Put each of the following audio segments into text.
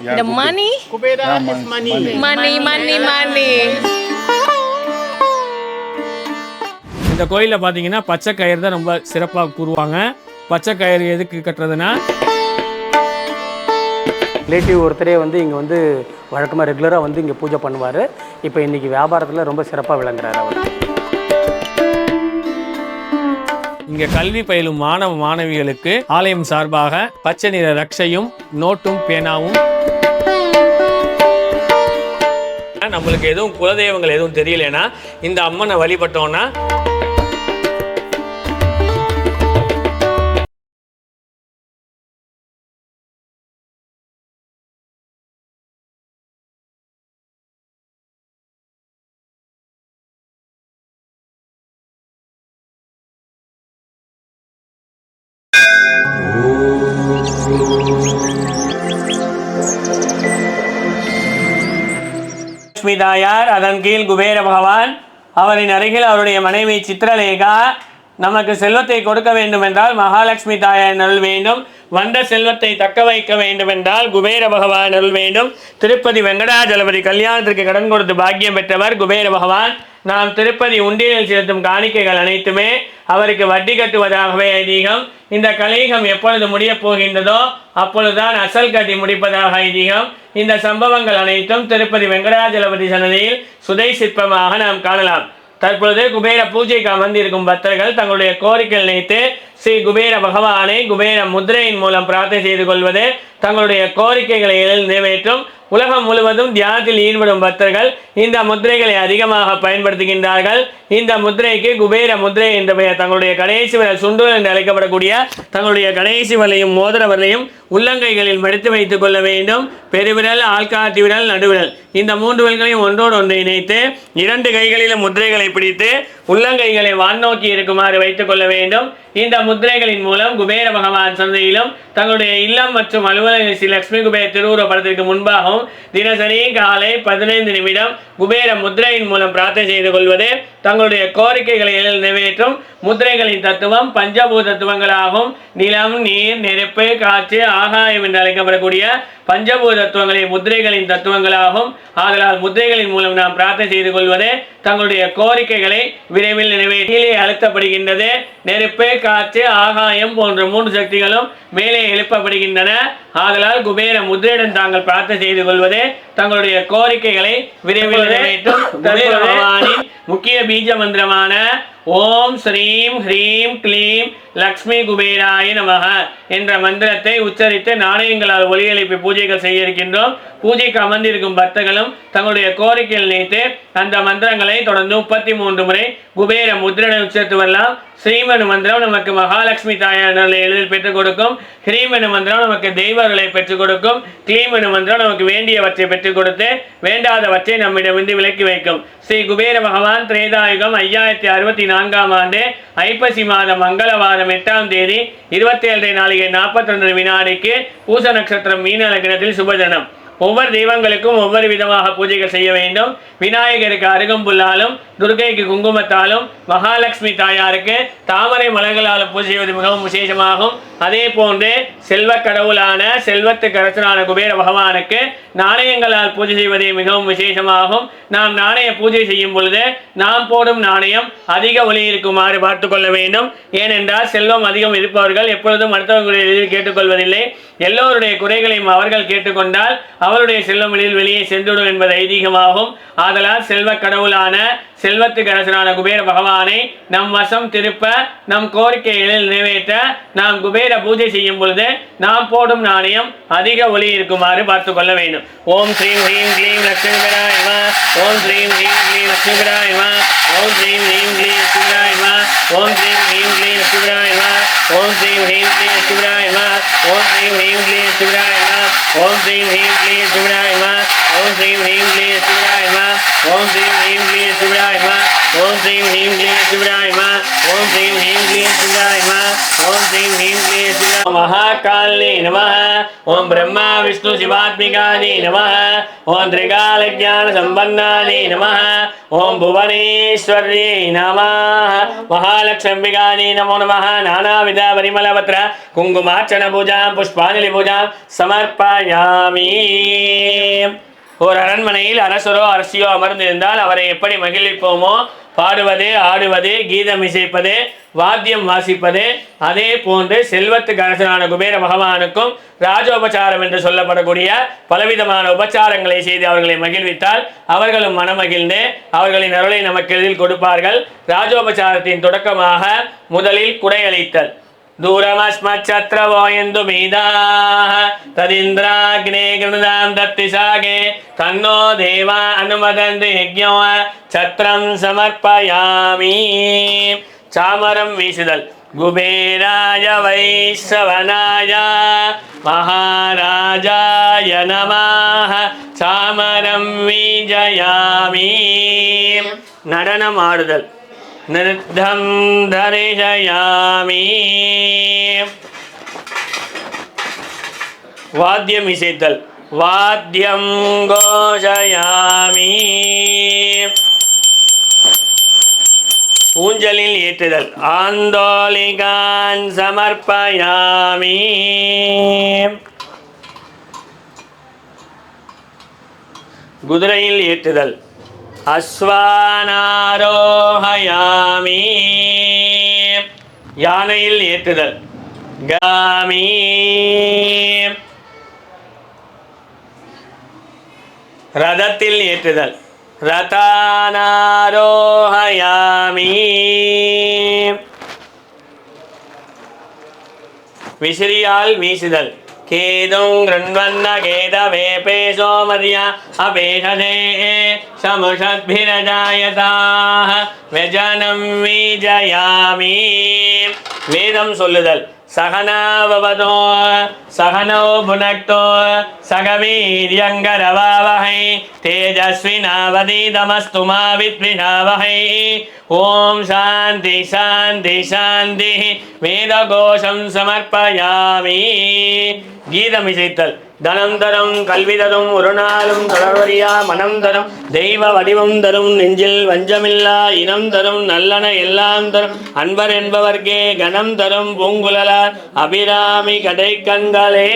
the money, Kubera Yeah, is mon- money. money. money, money, money. இந்த கோயிலில் பார்த்தீங்கன்னா பச்சை கயிறு தான் ரொம்ப சிறப்பாக கூறுவாங்க. பச்சை கயிறு எதுக்கு கட்டுறதுன்னா? ரிலேட்டிவ் ஒருத்தரே வந்து இங்கே வந்து வழக்கமாக ரெகுலராக வந்து இங்கே பூஜை பண்ணுவார். இப்போ இன்றைக்கி வியாபாரத்தில் ரொம்ப சிறப்பாக விளங்குறாரு அவர். இங்கே கல்வி பயிலும் மாணவ மாணவிகளுக்கு ஆலயம் சார்பாக பச்சை நிற ரக்ஷையும் நோட்டும் பேனாவும். நம்மளுக்கு எதுவும் குலதெய்வங்கள் எதுவும் தெரியலனா இந்த அம்மனை வழிபட்டோம்னா லட்சுமி தாயார் அதன் கீழ் குபேர பகவான் அவரின் அருகில் அவருடைய மனைவி சித்திரலேகா நமக்கு செல்வத்தை கொடுக்க வேண்டும் என்றால் மகாலட்சுமி தாயார் நல் வேண்டும். வந்த செல்வத்தை தக்க வைக்க வேண்டும் என்றால் குபேர பகவான் அருள் வேண்டும். திருப்பதி வெங்கடாஜலபதி கல்யாணத்திற்கு கடன் கொடுத்து பாக்கியம் பெற்றவர் குபேர பகவான். நாம் திருப்பதி உண்டியலில் செலுத்தும் காணிக்கைகள் அனைத்துமே அவருக்கு வட்டி கட்டுவதாகவே ஐதீகம். இந்த கலியுகம் எப்பொழுது முடியப் போகின்றதோ அப்பொழுதுதான் அசல் கட்டி முடிப்பதாக ஐதீகம். இந்த சம்பவங்கள் அனைத்தும் திருப்பதி வெங்கடாஜலபதி சன்னதியில் சுதை சிற்பமாக நாம் காணலாம். தற்பொழுது குபேர பூஜைக்கு அமர்ந்திருக்கும் பக்தர்கள் தங்களுடைய கோரிக்கைகள் நினைத்து ஸ்ரீ குபேர பகவானை குபேர முத்திரையின் மூலம் பிரார்த்தனை செய்து கொள்வது தங்களுடைய கோரிக்கைகளை நிறைவேற்றும். உலகம் முழுவதும் தியானத்தில் ஈடுபடும் பக்தர்கள் இந்த முத்திரைகளை அதிகமாக பயன்படுத்துகின்றார்கள். இந்த முத்திரைக்கு குபேர முத்திரை என்ற பெயர் தங்களுடைய கடைசி விரல் சுண்டுவல் என்று அழைக்கப்படக்கூடிய தங்களுடைய கடைசி வலையும் மோதிர விரலையும் உள்ளங்கைகளில் மடித்து வைத்துக் கொள்ள வேண்டும். பெருவிரல் ஆள்காட்டி விரல் நடுவிரல். இந்த மூன்று விரல்களையும் ஒன்றோடு ஒன்று இணைத்து இரண்டு கைகளிலும் முத்திரைகளை பிடித்து உள்ளங்கைகளை வான்நோக்கி இருக்குமாறு வைத்துக் கொள்ள வேண்டும். இந்த முத்திரைகளின் மூலம் குபேர பகவான் சந்தையிலும் தங்களுடைய இல்லம் மற்றும் அலுவலக ஸ்ரீ லட்சுமி குபேர திருவுருவ படத்திற்கு முன்பாகவும் தினசரி காலை பதினைந்து நிமிடம் குபேர முத்திரையின் மூலம் பிரார்த்தனை செய்து கொள்வது தங்களுடைய கோரிக்கைகளை நிறைவேற்றும். முத்திரைகளின் தத்துவம் பஞ்சபூத தத்துவங்களாகும். நிலம் நீர் நெருப்பு காற்று ஆகாயம் என்று அழைக்கப்படக்கூடிய பஞ்சபூத தத்துவங்களை முத்திரைகளின் தத்துவங்களாகும். ஆதலால் முத்திரைகளின் மூலம் நாம் பிரார்த்தனை செய்து கொள்வது தங்களுடைய கோரிக்கைகளை விரைவில் நிறைவேற்றிலே அழுத்தப்படுகின்றது. நெருப்பு காற்று ஆகாயம் போன்ற மூன்று சக்திகளும் மேலே எழுப்பப்படுகின்றன. ஆதலால் குபேர முத்திரையுடன் தாங்கள் பிரார்த்தனை செய்து கொள்வது தங்களுடைய கோரிக்கைகளை விரைவில் நிறைவேற்றும். முக்கிய பீஜ மந்திரமான ஓம் ஸ்ரீம் ஹ்ரீம் க்ளீம் லக்ஷ்மி குபேராய நமக என்ற மந்திரத்தை உச்சரித்து நாணயங்களால் ஒலி எழுப்பி பூஜைகள் செய்ய இருக்கின்றோம் பூஜைக்கு அமர்ந்திருக்கும் பக்தர்களும் தங்களுடைய கோரிக்கையில் நினைத்து அந்த மந்திரங்களை தொடர்ந்து முப்பத்தி மூன்று முறை குபேர முத்திரனை உச்சரித்து வரலாம். ஸ்ரீமனு மந்திரம் நமக்கு மகாலட்சுமி தாயாரை எளிதில் பெற்றுக் கொடுக்கும். ஹ்ரீமனு மந்திரம் நமக்கு தெய்வர்களை பெற்றுக் கொடுக்கும். க்ளீமனு மந்திரம் நமக்கு வேண்டியவற்றை பெற்றுக் கொடுத்து வேண்டாதவற்றை நம்மிடமிருந்து விலக்கி வைக்கும். ஸ்ரீ குபேர பகவான் திரேதாயுகம் ஐயாயிரத்தி அறுபத்தி நாலு நான்காம் ஆண்டு ஐப்பசி மாதம் மங்களவாரம் எட்டாம் தேதி இருபத்தி ஏழரை நாளிகை நாற்பத்தி வினாடிக்கு பூச நட்சத்திரம் மீன லக்னத்தில் சுபஜனம் ஒவ்வொரு தெய்வங்களுக்கும் ஒவ்வொரு விதமாக பூஜைகள் செய்ய வேண்டும். விநாயகருக்கு அருகம்புல்லாலும் துர்கைக்கு குங்குமத்தாலும் மகாலட்சுமி தாயாருக்கு தாமரை மலர்களாலும் பூஜை செய்வது மிகவும் விசேஷமாகும். அதே போன்று செல்வ கடவுளான செல்வத்துக்கு அரசனான குபேர பகவானுக்கு நாணயங்களால் பூஜை செய்வதே மிகவும் விசேஷமாகும். நாம் நாணய பூஜை செய்யும் பொழுது நாம் போடும் நாணயம் அதிக ஒளி இருக்குமாறு பார்த்து கொள்ள வேண்டும். ஏனென்றால் செல்வம் அதிகம் இருப்பவர்கள் எப்பொழுதும் மருத்துவர்களுடைய எதிரில் கேட்டுக்கொள்வதில்லை. எல்லோருடைய குறைகளையும் அவர்கள் கேட்டுக்கொண்டால் அவருடைய செல்வம் வெளியில் வெளியே சென்றுவிடும் என்பது ஐதீகமாகும். ஆதலால் செல்வ கடவுளான செல்வத்துக்கு அரசனான குபேர பகவானை நம் வசம் திருப்ப நம் கோரிக்கைகளில் நிறைவேற்ற நாம் குபேர பூஜை செய்யும் பொழுது நாம் போடும் நாணயம் அதிக ஒளி இருக்குமாறு பார்த்து கொள்ள வேண்டும். ஓம் ஸ்ரீம் ஹ்ரீம் க்ளீம் லட்சுமிகராய நம ஓம் ஸ்ரீம் ஹ்ரீம் க்ளீம் லட்சுமிகராய நம ஓம் ஸ்ரீம் ஹ்ரீம் க்ளீம் லட்சுமிகராய ஓம் ஸ்ரீம் ஹ்ரீம் க்ளீம் லட்சுமிகராய ஓம் ஸ்ரீம் ஹ்ரீம் க்ளீம் லட்சுமிகராய ஓம் ஸ்ரீம் ஹ்ரீம் க்ளீம் லட்சுமிகராய ஓம் ஸ்ரீம் ஹ்ரீம் க்ளீம் லட்சுமிகராய ஓம் ஸ்ரீம் ஹ்ரீம் க்ளீம் சிவராய ஓம் ஸ்ரீம் ஹ்ரீம் க்ளீம் சிவராய நம ஓம் ஸ்ரீம் ஹீம் கிளீம் சிவராய ஓம் ஸ்ரீம் ஹீம் கிளீம் சிவராய ஓம் ஸ்ரீம் ஹீம் கிளீம் சிவராய மகாகாலே நம ஓம் பிரம்மா விஷ்ணு சிவாத்மிகானே நம ஓம் திரிகாலஜான சம்பன்னானே நம ஓம் புவனேஸ்வரி நம மகாலட்சும்பிகானே நமோ நம நானாவித பரிமளபத்ர குங்குமார்ச்சன பூஜாம் புஷ்பாஞ்சலி பூஜாம் சமர்ப்பயாமி. ஒரு அரண்மனையில் அரசரோ அரசியோ அமர்ந்திருந்தால் அவரை எப்படி மகிழ்விப்போமோ பாடுவது ஆடுவது கீதம் இசைப்பது வாத்தியம் வாசிப்பது அதே போன்று செல்வத்துக்கு அரசனான குபேர பகவானுக்கும் ராஜோபச்சாரம் என்று சொல்லப்படக்கூடிய பலவிதமான உபச்சாரங்களை செய்து அவர்களை மகிழ்வித்தால் அவர்களும் மனமகிழ்ந்து அவர்களின் அருளை நமக்கு எளிதில் கொடுப்பார்கள். ராஜோபச்சாரத்தின் தொடக்கமாக முதலில் குடையளித்தல். दूरमस्मच्छत्रवोयन्तु मेधाः तदिन्द्राग्ने गृणदां दत्तिशागे तन्नो देवा अनुमदन्ति यज्ञो छत्रं समर्पयामि चामरं வீசுதல் குபேராய வைஷ்ணவனாய மகாராஜாய நமாக சாமரம் வீஜயாமி நடனம் நிருத்தம் தரிசயாமி வாத்தியம் இசைத்தல். வாத்தியம் கோஷயாமி. ஊஞ்சலில் ஏற்றுதல். ஆந்தோலிகான் சமர்ப்பயாமி. குதிரையில் ஏற்றுதல். அஸ்வானாரோஹயாமி. யானையில் ஏற்றுதல். காமி. ரதத்தில் ஏற்றுதல். ரதானாரோஹயாமி. விசிறியால் வீசுதல். खेदं गृण्वन्न खेदवेपे सोमर्या अपेषधे समषद्भिरजायताः व्यजनं विजयामि। वेदं சகனாவதோ சகனோ புனக்தோ சகவீரியங்கரவாவகை தேஜஸ்வினாவதீதமஸ்து மாவித்விஷாவகை ஓம் சாந்தி சாந்தி சாந்தி. வேதகோஷம் சமர்ப்பயாமி. கீதம் இசைத்தல். தனம் தரும் கல்வி தரும் ஒரு நாளும் தொடர்வரியா மனம் தரும். தெய்வ வடிவம் தரும் நெஞ்சில் வஞ்சமில்லா இனம் தரும் நல்லன எல்லாம் தரும். அன்பர் என்பவர்க்கே கணம் தரும் பூங்குழலார். அபிராமி கடை கண்களே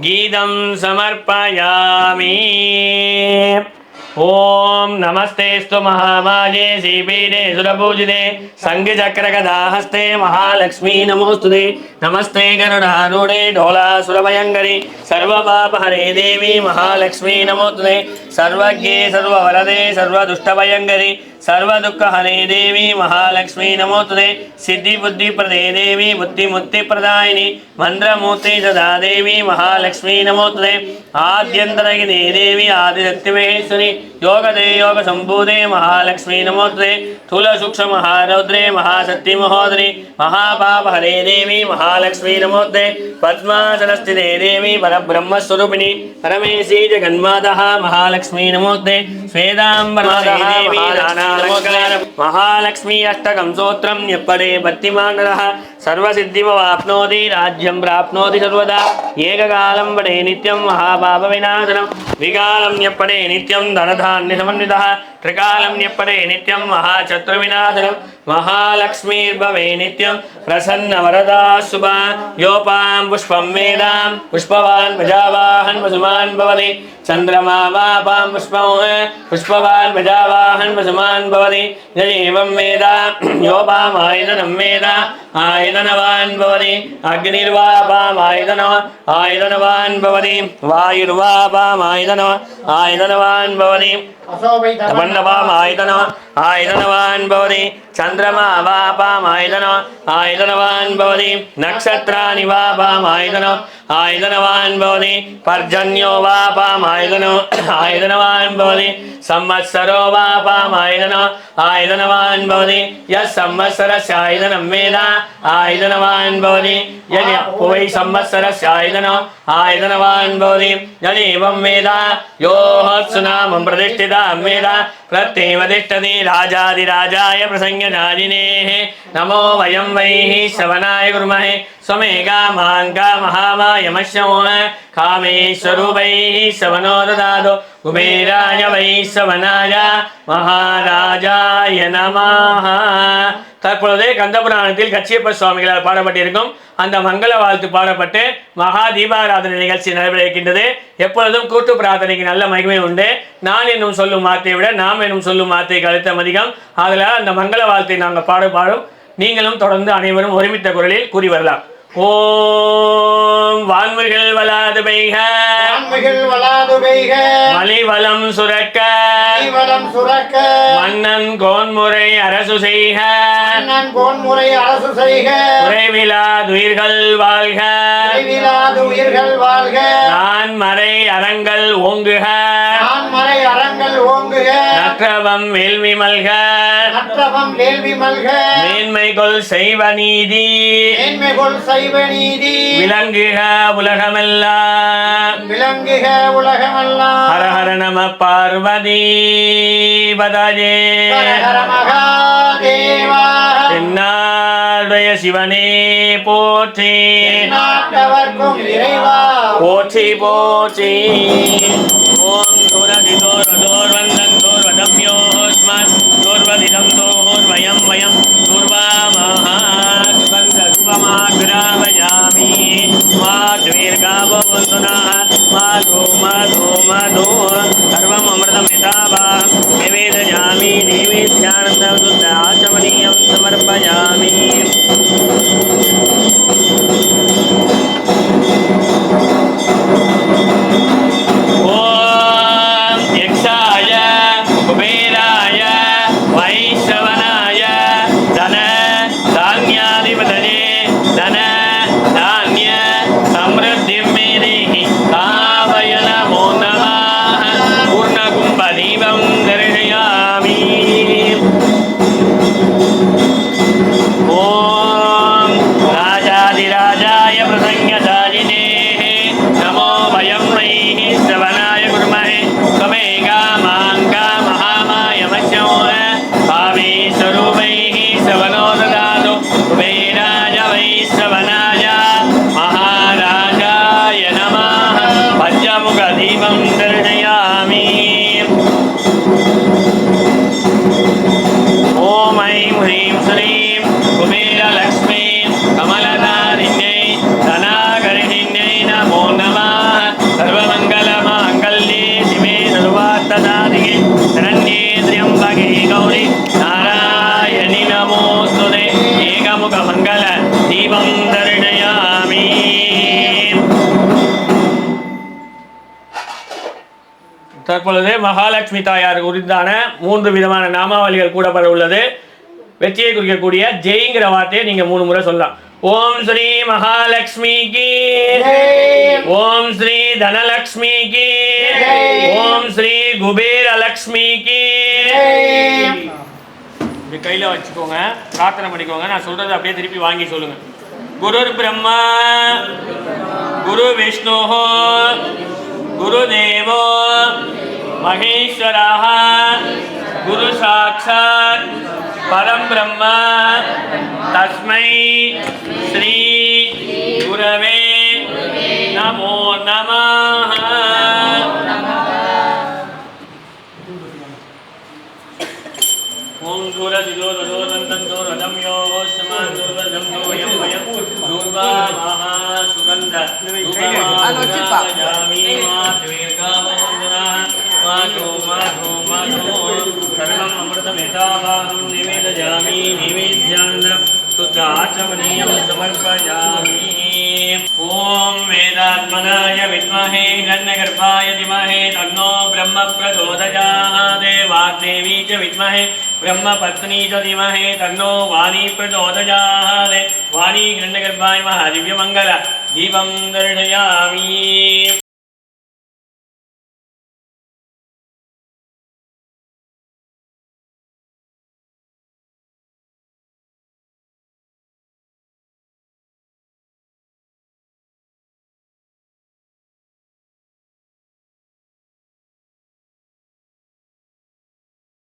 கீதம் சமர்ப்பயாமி. ఓం నమస్తే స్తు మహామాయే శ్రీపీఠే సురపూజితే సంఘ చక్ర సంఘచక్రగదాహస్తే మహాలక్ష్మీ నమోస్తుదే నమస్తే గరుడారూఢే ఢోలాసురభయంకరి సర్వపాపహరే దేవి మహాలక్ష్మీ నమోస్తుదే సర్వజ్ఞే సర్వవరదే సర్వదుష్టభయంగరి సర్వదుఃఖహరే దేవి మహాలక్ష్మి నమోతుదే సిద్ధి బుద్ధిప్రదే దేవి బుద్ధిముక్తిప్రదాయిని మంద్రమూర్తి సదా దేవి మహాలక్ష్మి నమోతుదే ఆద్యంతరగినే దేవి ఆదిశక్తిమహేశ్వరి ಯೋಗದೇ ಯೋಗ ಸಂಭೂತೆ ಮಹಾಲಕ್ಷ್ಮೀ ನಮೋದ್ರೆ ಸ್ಥೂಲ ಸೂಕ್ಷ್ಮ ಮಹಾರೌದ್ರೆ ಮಹಾಶಕ್ತಿ ಮಹೋದರಿ ಮಹಾಪಾಪ ಹರೇ ದೇವಿ ಮಹಾಲಕ್ಷ್ಮೀ ನಮೋದ್ರೆ ಪದ್ಮಾಸನಸ್ಥಿತೆ ದೇವಿ ಪರಬ್ರಹ್ಮಸ್ವರೂಪಿಣಿ ಪರಮೇಶಿ ಜಗನ್ಮಾತಃ ಮಹಾಲಕ್ಷ್ಮೀ ನಮೋದ್ರೆ ಸ್ವೇದಾಂಬರದೇವಿ ಮಹಾಲಕ್ಷ್ಮೀ ಅಷ್ಟಕಂ ಸೂತ್ರಂ ಎಪ್ಪಡೆ ಭಕ್ತಿಮಾಂಗಲಃ ಸರ್ವಸಿದ್ಧಿಮವಾಪ್ನೋತಿ ರಾಜ್ಯಂ ಪ್ರಾಪ್ನೋತಿ ಸರ್ವದಾ ಏಕಕಾಲಂ ಪಡೆ ನಿತ್ಯಂ ಮಹಾಪಾಪ ವಿನಾಶನಂ ವಿಕಾಲಂ ಎಪ್ಪಡೆ ನಿತ್ಯಂ ಧನಧ సమర్థాన్ని సమన్విత త్రికాలం నిప్పడే నిత్యం మహాచతుర్వినాశనం మహాలక్ష్మీర్భవే నిత్యం ప్రసన్న వరదా శుభ. యోపాం పుష్పం వేదాం. పుష్పవాన్ ప్రజావాహన్ వసుమాన్ భవతి. చంద్రమాపాం పుష్పం పుష్పవాన్ ప్రజావాహన్ వసుమాన్ భవతి. జయేవం వేద. యోపామాయుధనం వేద. ఆయుధనవాన్ భవతి. అగ్నిర్వాపామాయుధన ఆయుధనవాన్ భవతి. వాయుర్వాపామాయుధన ఆయుధనవాన్ భవతి. మండపమాయుధన ఆయుధనవాన్ భవతి చంద్రమా వాపామాయుధన ఆయుధనవాన్ భవతి నక్షత్రాని వాపామాయుధన ఆయుధనవాన్ భవతి పర్జన్యో వాపామాయుధన ఆయుధనవాన్ భవతి वा पामायतन आयतनवान् भवति यः संवत्सरस्य आयतनं वेद आयतनवान् भवति यदि वै संवत्सरस्य आयतनो आयतनवान् भवति यदेवं वेद यो सुनामं प्रतिष्ठितां वेद प्रत्येव तिष्ठति राजाधिराजाय प्रसंज्ञदाजिनेः नमो वयं वैः श्रवणाय कुर्महे स्वमेका माङ्का महामायमश्यमो कामेश्वरूपैः श्रवणो ददातु कुबेराय वै श्रवणाय மகாராஜாய நமஹ தற்பொழுது கந்தபுராணத்தில் கச்சியப்ப சுவாமிகளால் பாடப்பட்டிருக்கும் அந்த மங்கள வாழ்த்து பாடப்பட்டு மகா தீபாராதனை நிகழ்ச்சி நடைபெறுகின்றது எப்பொழுதும் கூட்டு பிரார்த்தனைக்கு நல்ல மகிமை உண்டு நான் என்னும் சொல்லும் வார்த்தையை விட நாம் என்னும் சொல்லும் வார்த்தைக்கு அழுத்தம் அதிகம் ஆதலால் அந்த மங்கள வாழ்த்தை நாங்கள் பாடு பாடும் நீங்களும் தொடர்ந்து அனைவரும் ஒருமித்த குரலில் கூறி வரலாம் ஓம் வான்மிகள் வளாது பெய்க. ஆண்மைகள் வளாது பெய்க. மலிவலம் சுரக்க. வளம் சுரக்க. மன்னன் கோன்முறை அரசு செய்க. அண்ணன் கோன்முறை அரசு செய்க. குறைவிலாதுயிர்கள் வாழ்க. கைவிலாது உயிர்கள் வாழ்க. நான் மறை அறங்கள் ஓங்குக. ஓங்குக. நற்றவம் வேள்வி மல்க. நற்றவம் வேள்வி மல்க. மேன்மைகொள் செய்வ நீதி. மேன்மைகொள் சைவ நீதி. விளங்குக உலகமெல்லாம் விளங்குக உலகமெல்லாம் ஹர ஹர நம பார்வதி பதாஜே மகாதேவா. சிவனே போற்றி. இறைவா. போற்றி போற்றி. दोर्वदितोर्वदोर्वन्दन् दोर्वदम्योऽस्मान् दोर्वदिदं दोर्वयं वयं दूर्वामहास्पन्दशुभमाग्रामयामि मा द्वीर्गावो सुनः मा धो मा धो मा धो। सर्वमृतमितावाहं தற்பொழுது மகாலட்சுமி தாயார் குறித்தான மூன்று விதமான நாமாவளிகள் கூடப்பட உள்ளது வெற்றியை குறிக்கக்கூடிய ஜெய்ங்கிற வார்த்தையை நீங்க மூணு முறை சொல்லலாம். ஓம் ஸ்ரீ மகாலட்சுமி கி ஓம் ஸ்ரீ தனலக்ஷ்மி கி ஓம் ஸ்ரீ குபேரலக்ஷ்மி கி இப்படி கையில வச்சுக்கோங்க பிரார்த்தனை பண்ணிக்கோங்க. நான் சொல்றதை அப்படியே திருப்பி வாங்கி சொல்லுங்க. குரு பிரம்மா குரு விஷ்ணு குரு தேவோ மகேஸ்வரः குரு சாட்சாத் பரம் பிரம்ம தஸ்மை ஸ்ரீ குரவே நமோ நமः ஓம் தூரதிதோரதோரந்தந்தோரதம் யோகோஷமான் தூர்வதம் தோயம் வயம் தூர்வா सर्वम् वेदात्मनाय विद्महे हिरण्यगर्भाय धीमहे तन्नो ब्रह्म प्रचोदयात् वाग्देवी च विद्महे ब्रह्मपत्नी च धीमहे तन्नो वाणी प्रचोदयात् वाणी हिरण्यगर्भाय महादिव्यमङ्गल दीपं दर्शयामि